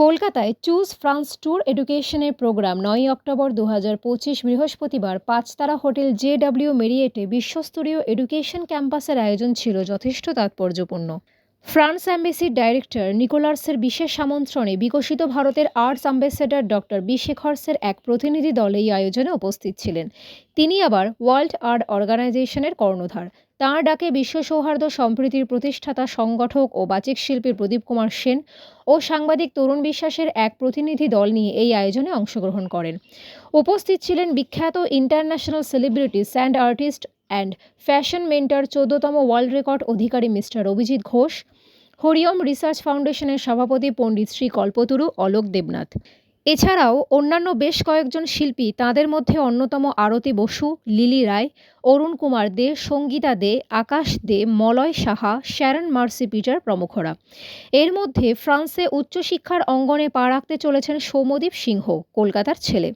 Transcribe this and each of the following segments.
কলকাতায় choose France tour এডুকেশনের programme নয়ই অক্টোবর দু পঁচিশ বৃহস্পতিবার পাঁচতারা হোটেল জে ডাব্লিউ মেরিয়েটে বিশ্বস্তরীয় এডুকেশন ক্যাম্পাসের আয়োজন ছিল যথেষ্ট তাৎপর্যপূর্ণ। ফ্রান্স অ্যাম্বাসির ডাইরেক্টর নিকোলার্সের বিশেষ আমন্ত্রণে বিকশিত ভারতের আর্টস অ্যাম্বাসেডর ডক্টর বি শেখরসের এক প্রতিনিধি দল এই আয়োজনে উপস্থিত ছিলেন। তিনি আবার ওয়ার্ল্ড আর্ট অর্গানাইজেশনের কর্ণধার। তাঁর ডাকে বিশ্ব সৌহার্দ্য সম্প্রীতির প্রতিষ্ঠাতা, সংগঠক ও বাচিক শিল্পী প্রদীপ কুমার সেন ও সাংবাদিক তরুণ বিশ্বাসের এক প্রতিনিধি দল নিয়ে এই আয়োজনে অংশগ্রহণ করেন। উপস্থিত ছিলেন বিখ্যাত international celebrity, sand artist and fashion mentor চোদ্দতম ওয়ার্ল্ড রেকর্ড অধিকারী মিস্টার অভিজিৎ ঘোষ, হরিওম রিসার্চ ফাউন্ডেশনের সভাপতি পণ্ডিত শ্রী কল্পতরু অলোক দেবনাথ। এছাড়াও অন্যান্য বেশ কয়েকজন শিল্পী, তাদের মধ্যে অন্যতম Arati Basu, Lily Roy Arun Kumar Dey, Sangeeta Dey, Akash Dey, Malay Saha, Sharon Mercy Peter প্রমুখরা। এর মধ্যে ফ্রান্সে উচ্চশিক্ষার অঙ্গনে পা রাখতে চলেছেন সৌম্যদীপ সিংহ, কলকাতার ছেলে।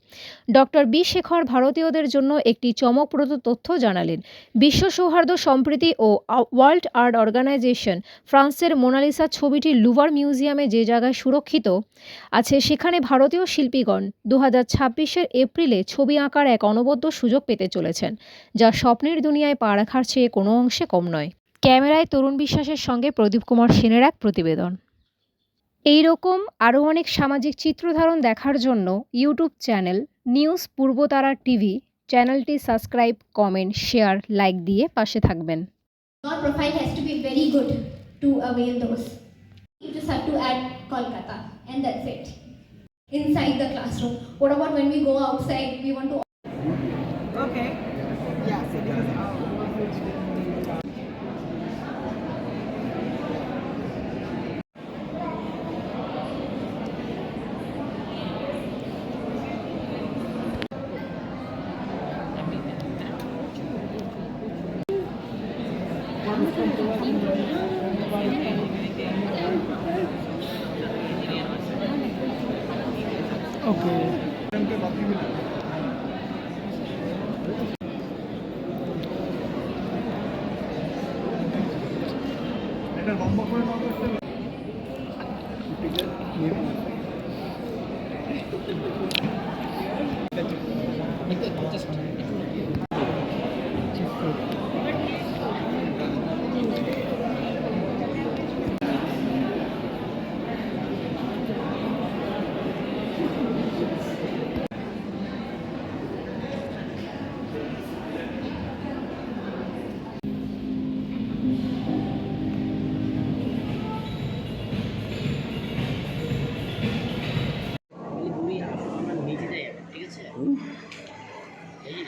Doctor B. শেখর ভারতীয়দের জন্য একটি চমকপ্রদ তথ্য জানালেন। বিশ্ব সৌহার্দ্য সম্প্রীতি ও ওয়ার্ল্ড আর্ট অর্গানাইজেশন ফ্রান্সের মোনালিসা ছবিটি লুভার মিউজিয়ামে যে জায়গায় সুরক্ষিত, আছে সেখানে ভারতীয় শিল্পীগণ দু হাজার এপ্রিলে ছবি আঁকার এক অনবদ্য সুযোগ পেতে চলেছেন, যা স্বপ্নের দুনিয়ায় পা রাখার চেয়ে কোনো অংশে কম নয় ক্যামেরায় তরুণ বিশ্বাসের সঙ্গে প্রদীপ কুমার সেনের এক প্রতিবেদন এই রকম আরও অনেক সামাজিক চিত্রধারণ দেখার জন্য YouTube channel news Purbatara TV চ্যানেলটি সাবস্ক্রাইব কমেন্ট শেয়ার লাইক দিয়ে পাশে থাকবেন Your profile has to be very good to avail those. You just have to add Kolkata, and that's it. Inside the classroom. What about when we go outside? We want to Okay. Okay Of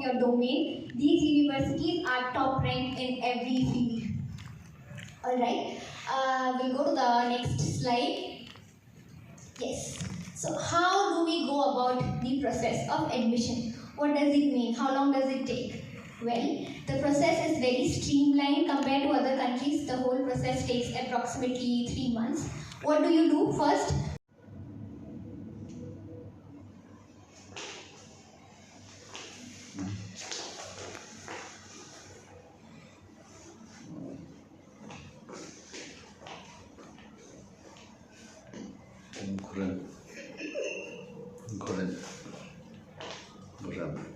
your domain, these universities are top ranked in every field. Alright, uh, we'll go to the next slide. Yes, so how do we go about the process of admission? What does it mean? How long does it take? Well, the process is very streamlined compared to other countries. The whole process takes approximately three months. What do you do first? Good. Good. Good.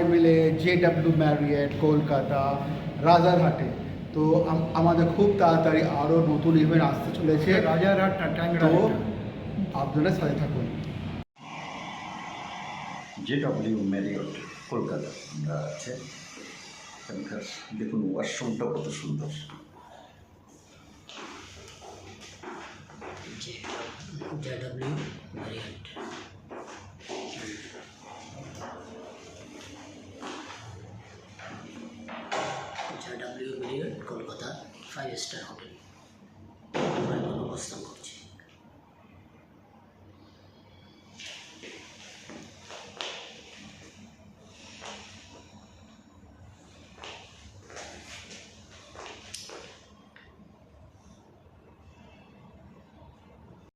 সবাই মিলে J W Marriott Kolkata রাজারহাটে। তো আমাদের খুব তাড়াতাড়ি আরও নতুন event আসতে চলেছে। আপনারা সাথে থাকুন। J W Marriott Kolkata. আমরা আছে। এখানকার দেখুন ওয়াশরুমটা কত সুন্দর। J W Marriott JW variant Kolkata five star hotel অবস্থান করছি।